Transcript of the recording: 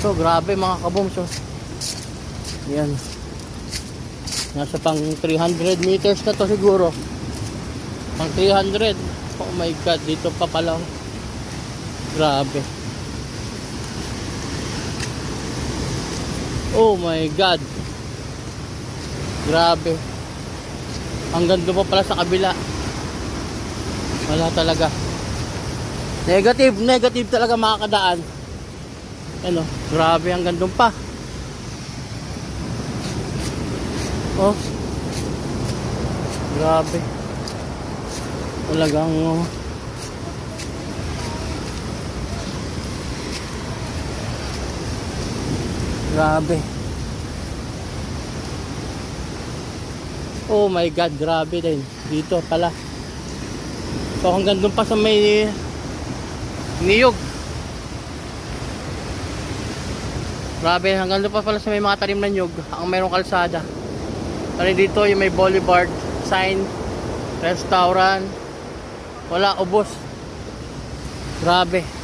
So, grabe mga kaboms. Oh. Yan. Nasa pang 300 meters na to siguro. Pang 300. Oh my God, dito pa pala. oh. Grabe. Oh my God. Grabe. Hanggang doon pa pala sa kabila. Wala talaga. Negative, negative talaga makakadaan. Ano, grabe hanggang doon pa. Oh. Grabe. Talagang oh. Grabe. Oh my God, grabe din. Dito pala. So hanggang doon pa sa may niyog. Grabe, hanggang doon pa pala sa may mga tanim na niyog ang mayroong kalsada. Kasi dito yung may boulevard, sign, restaurant. Wala, ubos. Grabe.